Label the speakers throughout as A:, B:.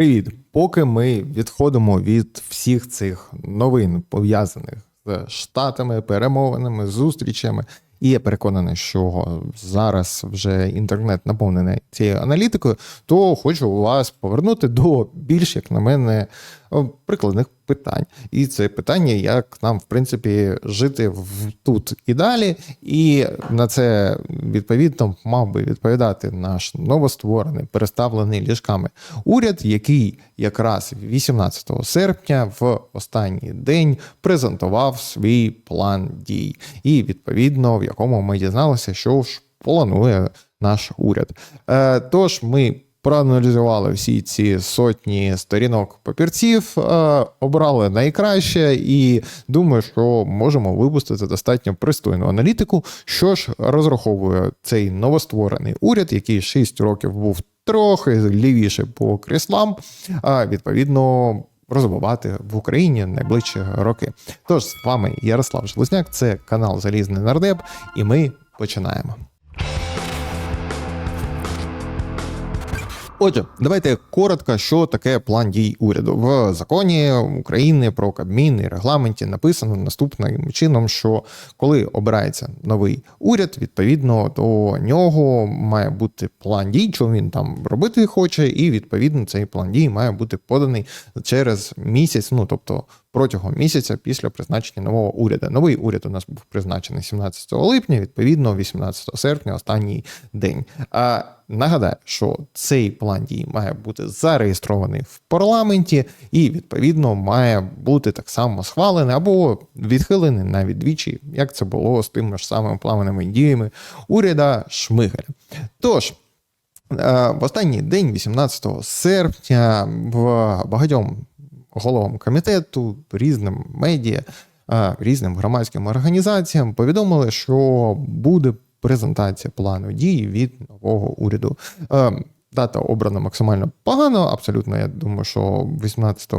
A: Привіт! Поки ми відходимо від всіх цих новин, пов'язаних з штатами, перемовинами, зустрічами, і я переконаний, що зараз вже інтернет наповнений цією аналітикою, то хочу вас повернути до більш, як на мене, прикладних питань. І це питання, як нам, в принципі, жити в- тут і далі. І на це відповідно мав би відповідати наш новостворений, переставлений ліжками уряд, який якраз 18 серпня в останній день презентував свій план дій, і відповідно в якому ми дізналися, що ж планує наш уряд. Е, Тож ми. Проаналізували всі ці сотні сторінок папірців, е, обрали найкраще, і думаю, що можемо випустити достатньо пристойну аналітику, що ж розраховує цей новостворений уряд, який 6 років був трохи лівіше по кріслам, а відповідно. Розвивати в Україні найближчі роки. Тож з вами Ярослав Железняк, це канал Залізний Нардеп, і ми починаємо. Отже, давайте коротко, що таке план дій уряду. В законі України про Кабмін і регламенті написано наступним чином, що коли обирається новий уряд, відповідно до нього має бути план дій, що він там робити хоче, і відповідно цей план дій має бути поданий через місяць, ну тобто протягом місяця після призначення нового уряду. Новий уряд у нас був призначений 17 липня, відповідно, 18 серпня, останній день. А нагадаю, що цей план дій має бути зареєстрований в парламенті і відповідно має бути так само схвалений або відхилений навіть двічі, як це було з тими ж самими плавними діями уряда Шмигаля. Тож. Е, В останній день, 18 серпня, в багатьом головам комітету, різним медіа, різним громадським організаціям повідомили, що буде презентація плану дій від нового уряду. Е, Дата обрана максимально погано. Абсолютно, я думаю, що 18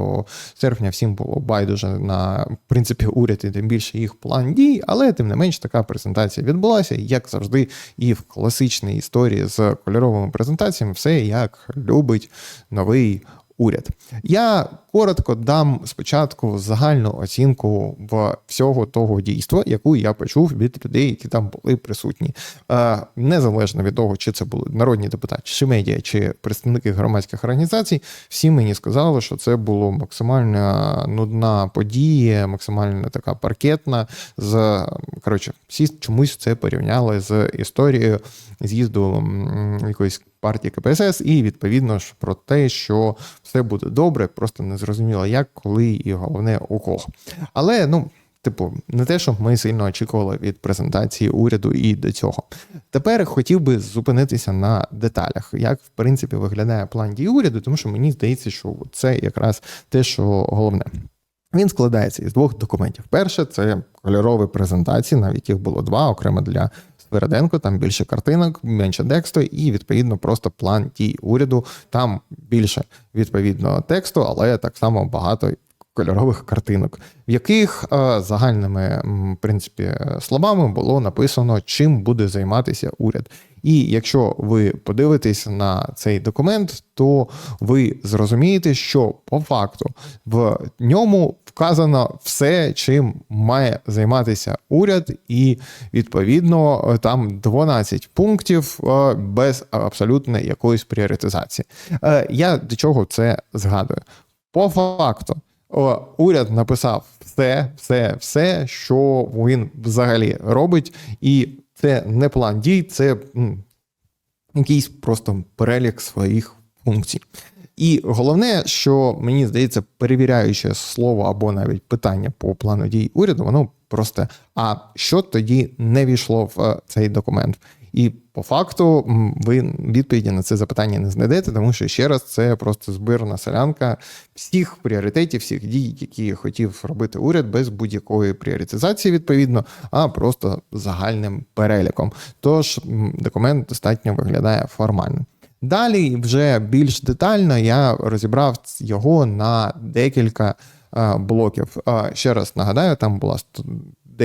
A: серпня всім було байдуже на принципі уряд і тим більше їх план дій, але тим не менш така презентація відбулася. Як завжди, і в класичній історії з кольоровими презентаціями, все як любить новий уряд. Я коротко дам спочатку загальну оцінку всього того дійства, яку я почув від людей, які там були присутні. Е, Незалежно від того, чи це були народні депутати, чи медіа, чи представники громадських організацій, всі мені сказали, що це було максимально нудна подія, максимально така паркетна. З коротше, всі чомусь це порівняли з історією з'їзду якоїсь партії КПСС, і відповідно ж про те, що все буде добре, просто не зрозуміло як, коли і головне у кого. Але ну. Типу, не те, що ми сильно очікували від презентації уряду і до цього. Тепер хотів би зупинитися на деталях, як в принципі виглядає план дій уряду, тому що мені здається, що це якраз те, що головне. Він складається із двох документів. Перше це кольорові презентації, навіть їх було два, окремо для Свереденко, там більше картинок, менше тексту, і відповідно просто план дій уряду. Там більше відповідно тексту, але так само багато кольорових картинок, в яких е, загальними в принципі словами було написано, чим буде займатися уряд. І якщо ви подивитесь на цей документ, то ви зрозумієте, що по факту в ньому вказано все, чим має займатися уряд, і відповідно там 12 пунктів е, без абсолютно якоїсь пріоритизації. Е, Я до чого це згадую? По факту, уряд написав все, все, все, що він взагалі робить, і це не план дій, це якийсь просто перелік своїх функцій. І головне, що мені здається, перевіряюче слово або навіть питання по плану дій уряду, воно просто а що тоді не війшло в е, цей документ? І по факту ви відповіді на це запитання не знайдете, тому що ще раз це просто збірна селянка всіх пріоритетів, всіх дій, які хотів робити уряд без будь-якої пріоритизації, відповідно, а просто загальним переліком. Тож документ достатньо виглядає формально. Далі, вже більш детально, я розібрав його на декілька е, блоків. Е, Ще раз нагадаю, там була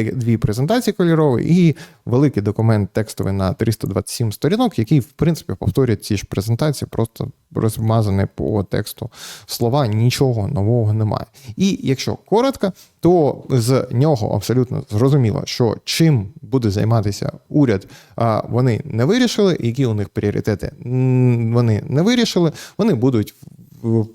A: дві презентації кольорові і великий документ текстовий на 327 сторінок, який, в принципі, повторює ці ж презентації, просто розмазані по тексту слова, нічого нового немає. І якщо коротко, то з нього абсолютно зрозуміло, що чим буде займатися уряд, вони не вирішили, які у них пріоритети вони не вирішили, вони будуть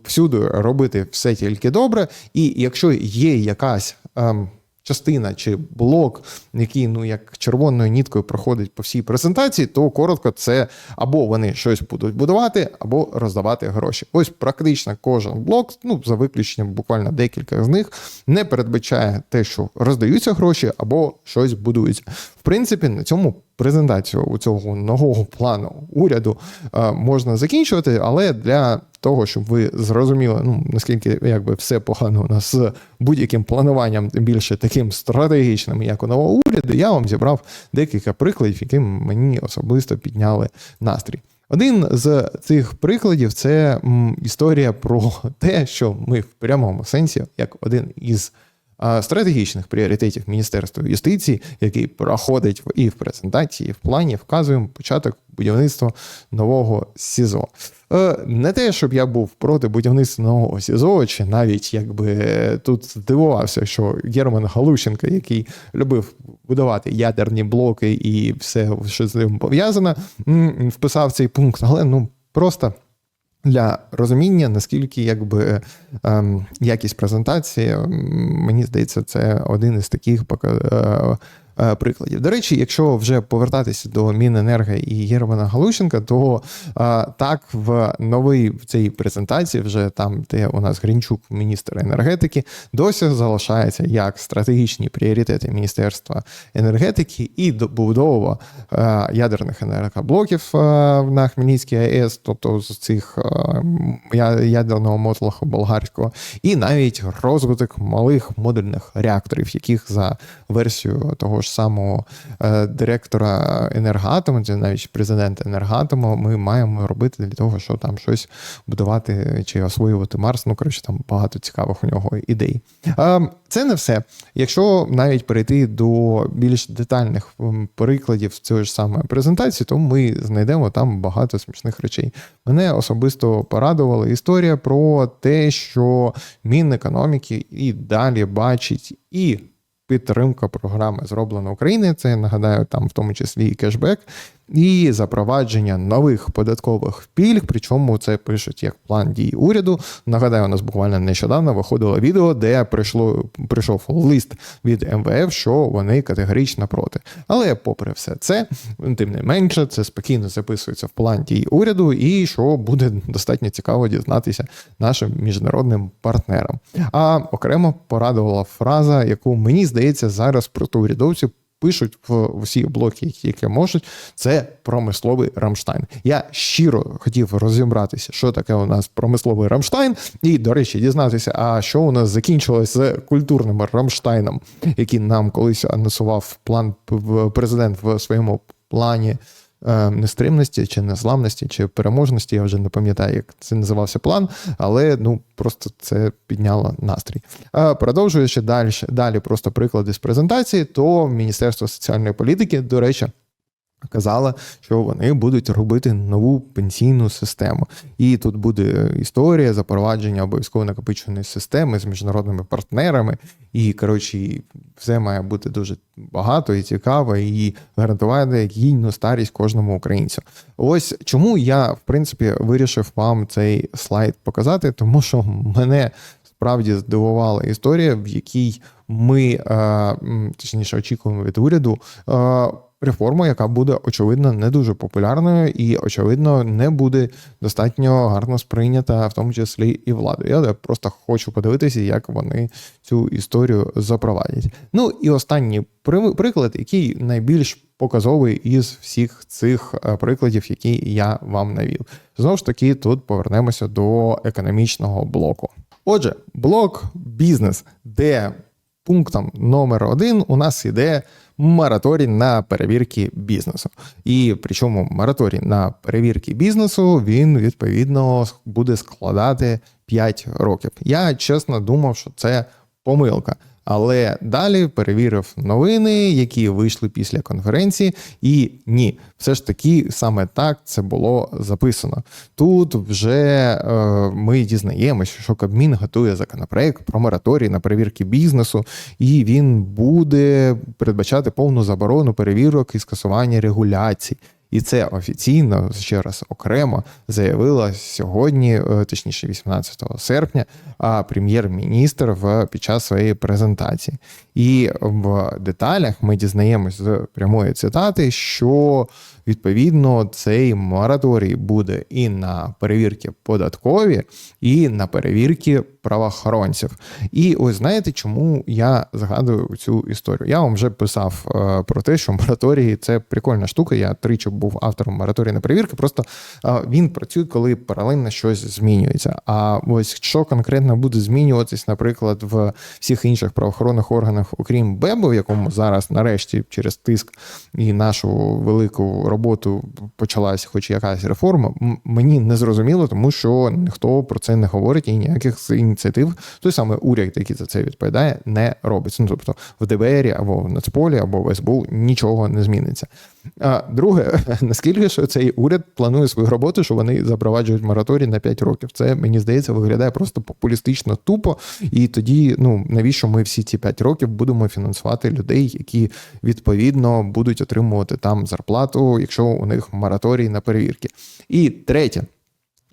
A: всюди робити все тільки добре. І якщо є якась ем, частина чи блок, який ну як червоною ніткою проходить по всій презентації, то коротко це або вони щось будуть будувати, або роздавати гроші. Ось практично кожен блок, ну за виключенням буквально декілька з них, не передбачає те, що роздаються гроші або щось будується. В принципі, на цьому презентацію у цього нового плану уряду е, можна закінчувати, але для того, щоб ви зрозуміли, ну наскільки якби все погано у нас з будь-яким плануванням, тим більше таким стратегічним, як у нового уряду, я вам зібрав декілька прикладів, які мені особисто підняли настрій. Один з цих прикладів це історія про те, що ми в прямому сенсі, як один із стратегічних пріоритетів Міністерства юстиції, який проходить і в презентації, і в плані, вказуємо початок будівництва нового СІЗО. Е, Не те, щоб я був проти будівництва нового СІЗО, чи навіть якби тут здивувався, що Герман Галущенко, який любив будувати ядерні блоки і все, що з ним пов'язано, вписав цей пункт, але ну просто. Для розуміння, наскільки якби ем, якість презентації, мені здається, це один із таких е, е, прикладів. До речі, якщо вже повертатися до Міненерго і Германа Галущенка, то е, так в новій в цій презентації, вже там, де у нас Гринчук, міністр енергетики, досі залишається як стратегічні пріоритети Міністерства енергетики і добудова е, ядерних енергоблоків е, на Хмельницькій АЕС, тобто з цих е, ядерного мотлоху болгарського, і навіть розвиток малих модульних реакторів, яких за версією того ж самого е, директора енергоатому, це навіть президента енергоатому, ми маємо робити для того, щоб там щось будувати чи освоювати Марс. Ну коротше, там багато цікавих у нього ідей. Е, Це не все. Якщо навіть перейти до більш детальних прикладів цієї ж самої презентації, то ми знайдемо там багато смішних речей. Мене особисто порадувала історія про те, що Мінекономіки і далі бачить і підтримка програми зроблена Україною. Це я нагадаю, там в тому числі і кешбек, і запровадження нових податкових пільг. Причому це пишуть як план дій уряду. Нагадаю, у нас буквально нещодавно виходило відео, де прийшло прийшов лист від МВФ, що вони категорично проти. Але, попри все це, тим не менше, це спокійно записується в план дій уряду, і що буде достатньо цікаво дізнатися нашим міжнародним партнерам. А окремо порадувала фраза, яку мені здається зараз протоурядовці пишуть в всі блоки, які можуть, це промисловий Рамштайн. Я щиро хотів розібратися, що таке у нас промисловий Рамштайн, і, до речі, дізнатися, а що у нас закінчилось з культурним Рамштайном, який нам колись анонсував план президент в своєму плані. Е, Нестримності чи незламності, чи переможності, я вже не пам'ятаю, як це називався план, але ну просто це підняло настрій. Е, Продовжуючи далі, далі просто приклади з презентації, то Міністерство соціальної політики, до речі, казала, що вони будуть робити нову пенсійну систему. І тут буде історія запровадження обов'язково накопичувальної системи з міжнародними партнерами. І коротше, все має бути дуже багато і цікаво, і гарантувати гідну старість кожному українцю. Ось чому я, в принципі, вирішив вам цей слайд показати, тому що мене справді здивувала історія, в якій ми е, точніше очікуємо від уряду. Реформу, яка буде очевидно не дуже популярною і, очевидно, не буде достатньо гарно сприйнята, в тому числі і владою. Я просто хочу подивитися, як вони цю історію запровадять. Ну і останній приклад, який найбільш показовий із всіх цих е, прикладів, які я вам навів. Знову ж таки, тут повернемося до економічного блоку. Отже, блок бізнес, де пунктом номер один у нас іде мораторій на перевірки бізнесу. І причому мораторій на перевірки бізнесу він відповідно буде складати 5 років. Я чесно думав, що це помилка. Але далі перевірив новини, які вийшли після конференції, і ні, все ж таки саме так це було записано. Тут вже е, ми дізнаємося, що Кабмін готує законопроект про мораторій на перевірки бізнесу, і він буде передбачати повну заборону перевірок і скасування регуляцій. І це офіційно ще раз окремо заявила сьогодні, е, точніше, 18 серпня, прем'єр-міністр під час своєї презентації. І в деталях ми дізнаємось з прямої цитати, що відповідно цей мораторій буде і на перевірки податкові, і на перевірки правоохоронців. І ось знаєте, чому я згадую цю історію? Я вам вже писав е, про те, що мораторій це прикольна штука. Я тричі був автором мораторії на перевірки. Просто він працює, коли паралельно щось змінюється. А ось що конкретно буде змінюватись, наприклад, в всіх інших правоохоронних органах, окрім БЕБу, в якому зараз нарешті через тиск і нашу велику роботу почалась, хоч якась реформа, мені не зрозуміло, тому що ніхто про це не говорить і ніяких ініціатив, той самий уряд, який за це відповідає, не робиться. Ну тобто в ДБРі або в Нацполі, або в СБУ нічого не зміниться. А друге, наскільки ж цей уряд планує свою роботу, що вони запроваджують мораторій на 5 років? Це мені здається виглядає просто популістично тупо. І тоді, ну навіщо ми всі ці 5 років будемо фінансувати людей, які відповідно будуть отримувати там зарплату, якщо у них мораторій на перевірки? І третє.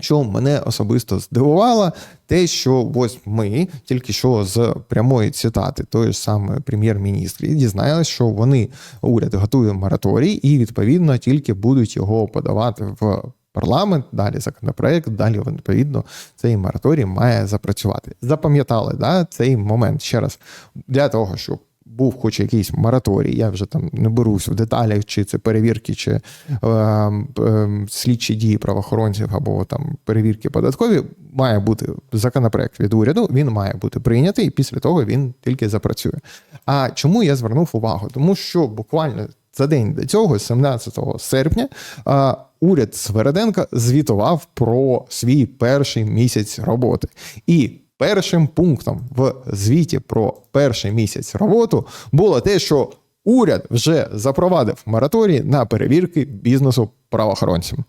A: Що мене особисто здивувало, те, що ось ми тільки що з прямої цитати тої ж саме прем'єр-міністри дізналися, що вони уряд готує мораторій, і відповідно тільки будуть його подавати в парламент. Далі законопроект, далі відповідно цей мораторій має запрацювати. Запам'ятали да, цей момент ще раз для того, щоб був хоч якийсь мораторій, я вже там не берусь в деталях, чи це перевірки, чи е, е, слідчі дії правоохоронців або там перевірки податкові, має бути законопроект від уряду, він має бути прийнятий, і після того він тільки запрацює. А чому я звернув увагу? Тому що буквально за день до цього, 17 серпня, е, уряд Свереденка звітував про свій перший місяць роботи. І першим пунктом в звіті про перший місяць роботу було те, що уряд вже запровадив мораторій на перевірки бізнесу правоохоронцям.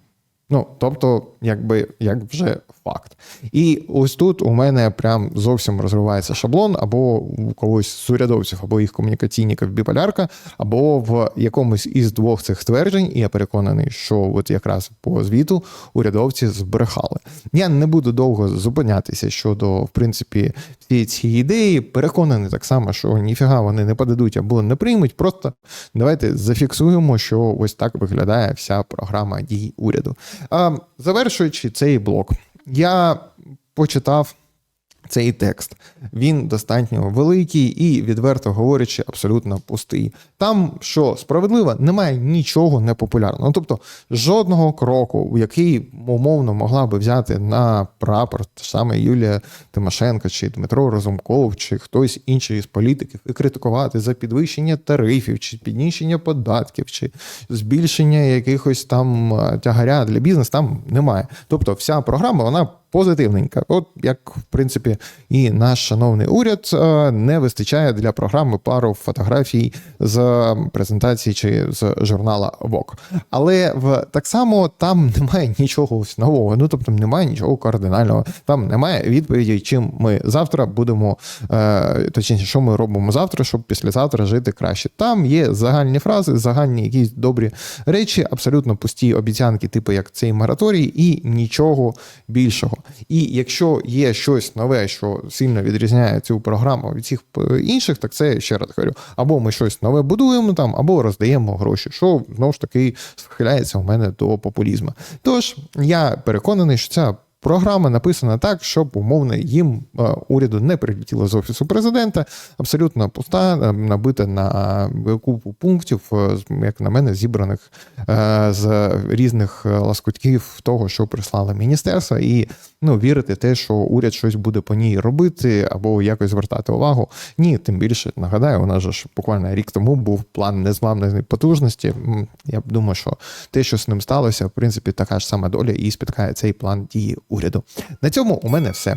A: Ну, тобто, якби як вже факт. І ось тут у мене прям зовсім розривається шаблон, або у когось з урядовців, або їх комунікаційників біполярка, або в якомусь із двох цих тверджень, і я переконаний, що от якраз по звіту урядовці збрехали. Я не буду довго зупинятися щодо, в принципі, всієї цієї ідеї. Переконаний так само, що ніфіга вони не подадуть або не приймуть. Просто давайте зафіксуємо, що ось так виглядає вся програма дій уряду. А завершуючи цей блок, я почитав цей текст. Він достатньо великий і, відверто говорячи, абсолютно пустий. Там, що справедливо, немає нічого непопулярного. Тобто жодного кроку, який умовно могла би взяти на прапор саме Юлія Тимошенко, чи Дмитро Розумков, чи хтось інший з політиків, і критикувати за підвищення тарифів, чи підніщення податків, чи збільшення якихось там тягаря для бізнесу, там немає. Тобто, вся програма вона позитивненька. От як в принципі і наш шановний уряд е, не вистачає для програми пару фотографій з презентації чи з журнала Vogue. Але в так само там немає нічого нового. Ну тобто немає нічого кардинального. Там немає відповіді, чим ми завтра будемо, е, точніше, що ми робимо завтра, щоб післязавтра жити краще. Там є загальні фрази, загальні якісь добрі речі, абсолютно пусті обіцянки, типу як цей мораторій, і нічого більшого. І якщо є щось нове, що сильно відрізняє цю програму від всіх інших, так це ще раз говорю, або ми щось нове будуємо там, або роздаємо гроші, що знову ж таки схиляється у мене до популізму. Тож я переконаний, що ця. Програма написана так, щоб умовно їм е, уряду не прилетіло з офісу президента. Абсолютно пуста, е, набита на купу пунктів, е, як на мене, зібраних з різних ласкутків того, що прислали міністерства, і ну, вірити те, що уряд щось буде по ній робити або якось звертати увагу. Ні, тим більше нагадаю, у нас же ж буквально рік тому був план незламної потужності. Я думаю, що те, що з ним сталося, в принципі, така ж сама доля і спіткає цей план дії уряду. На цьому у мене все.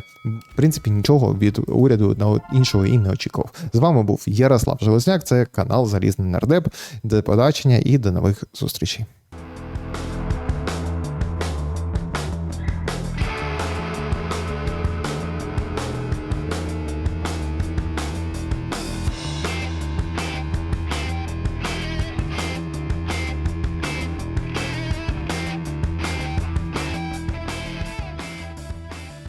A: В принципі, нічого від уряду на іншого і не очікував. З вами був Ярослав Железняк. Це канал Залізний Нардеп. До побачення і до нових зустрічей.